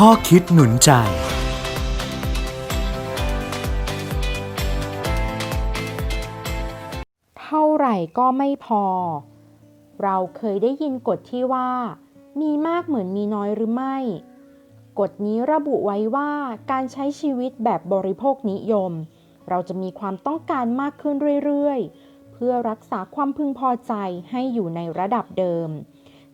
ข้อคิดหนุนใจ เท่าไหร่ก็ไม่พอ เราเคยได้ยินกฎที่ว่า มีมากเหมือนมีน้อยหรือไม่ กฎนี้ระบุไว้ว่าการใช้ชีวิตแบบบริโภคนิยม เราจะมีความต้องการมากขึ้นเรื่อยๆ เพื่อรักษาความพึงพอใจให้อยู่ในระดับเดิม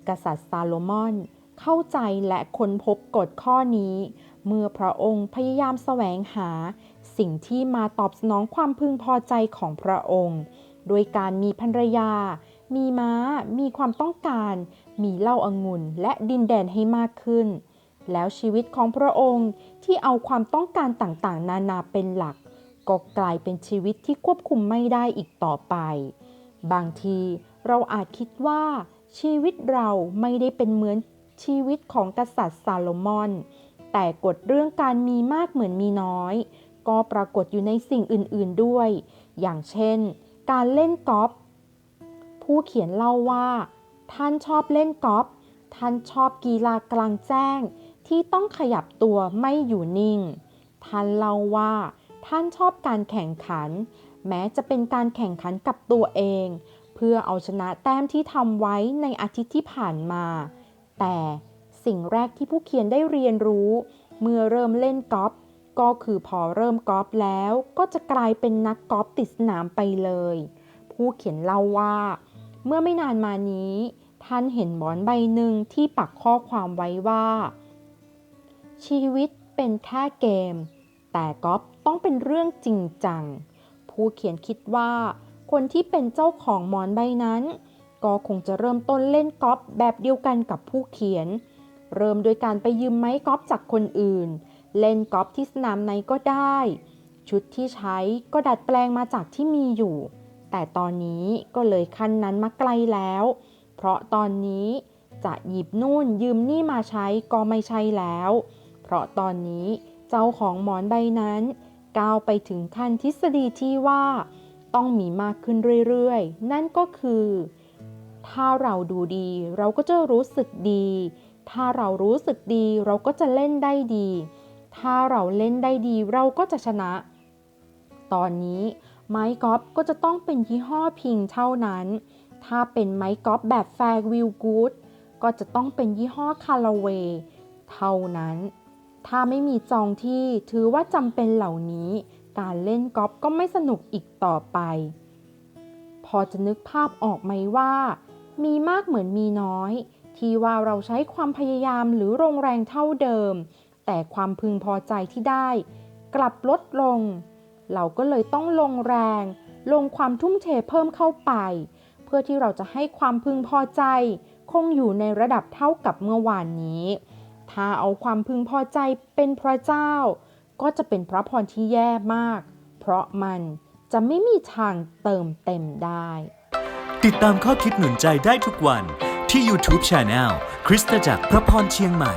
กษัตริย์ซาโลมอน เข้าใจและค้นพบกฎข้อนี้ เมื่อพระองค์พยายามแสวงหา สิ่งที่มาตอบสนองความพึงพอใจของพระองค์ โดยการมีภรรยา มีม้า มีความต้องการ มีเหล้าอางุ่นและดินแดนให้มากขึ้น แล้วชีวิตของพระองค์ที่เอาความต้องการต่างๆ นานาเป็นหลัก ก็กลายเป็นชีวิตที่ควบคุมไม่ได้อีกต่อไป บางทีเราอาจคิดว่าชีวิตเราไม่ได้เป็นเหมือน ชีวิตของกษัตริย์ซาโลมอน แต่กฎเรื่องการมีมากเหมือนมีน้อย ก็ปรากฏอยู่ในสิ่งอื่นๆด้วย อย่างเช่น การเล่นกอล์ฟผู้เขียนเล่าว่า ท่านชอบเล่นกอล์ฟท่านชอบกีฬากลางแจ้ง ที่ต้องขยับตัวไม่อยู่นิ่ง ท่านเล่าว่า ท่านชอบการแข่งขัน แม้จะเป็นการแข่งขันกับตัวเอง เพื่อเอาชนะแต้มที่ทำไว้ในอาทิตย์ที่ผ่านมา แต่สิ่งแรกที่ผู้เขียนได้เรียนรู้ เมื่อเริ่มเล่นกอล์ฟก็คือพอเริ่มกอล์ฟแล้วก็จะกลายเป็นนักกอล์ฟติดสนามไปเลย ผู้เขียนเล่าว่า เมื่อไม่นานมานี้ ท่านเห็นหมอนใบหนึ่งที่ปักข้อความไว้ว่า ชีวิตเป็นแค่เกม แต่กอล์ฟต้องเป็นเรื่องจริงจัง ผู้เขียนคิดว่า คนที่เป็นเจ้าของหมอนใบนั้น ก็คงจะเริ่มต้นเล่นกอล์ฟแบบเดียวกันกับผู้เขียน เริ่มโดยการไปยืมไม้กอล์ฟจากคนอื่น เล่นกอล์ฟที่สนามไหนก็ได้ ชุดที่ใช้ก็ดัดแปลงมาจากที่มีอยู่ แต่ตอนนี้ก็เลยขั้นนั้นมาไกลแล้ว เพราะตอนนี้จะหยิบนู่นยืมนี่มาใช้ก็ไม่ใช่แล้ว เพราะตอนนี้เจ้าของหมอนใบนั้นก้าวไปถึงขั้นทฤษฎีที่ว่า ต้องมีมากขึ้นเรื่อยๆ นั่นก็คือ ถ้าเราดูดี เราก็จะรู้สึกดี ถ้าเรารู้สึกดี เราก็จะเล่นได้ดี ถ้าเราเล่นได้ดี เราก็จะชนะ ตอนนี้ไม้กอล์ฟก็จะต้องเป็นยี่ห้อพิงเท่านั้น ถ้าเป็นไม้กอล์ฟแบบแฟร์วิลกูดก็จะต้องเป็นยี่ห้อคาราเวย์เท่านั้น ถ้าไม่มีจองที่ถือว่าจำเป็นเหล่านี้ การเล่นกอล์ฟก็ไม่สนุกอีกต่อไป อจะนึกภาพออกไหมว่า มีมากเหมือนมีน้อย ที่ว่าเราใช้ความพยายามหรือโรงแรงเท่าเดิม แต่ความพึงพอใจที่ได้ กลับลดลง เราก็เลยต้องลงแรง ลงความทุ่มเทเพิ่มเข้าไป เพื่อที่เราจะให้ความพึงพอใจ คงอยู่ในระดับเท่ากับเมื่อวานนี้ ถ้าเอาความพึงพอใจเป็นพระเจ้า ก็จะเป็นพระพรที่แย่มาก เพราะมัน จะไม่มีทางเติมเต็มได้ ติดตามข้อคิดหนุนใจได้ทุกวันที่ YouTube Channel คริสตจักรพระพรเชียงใหม่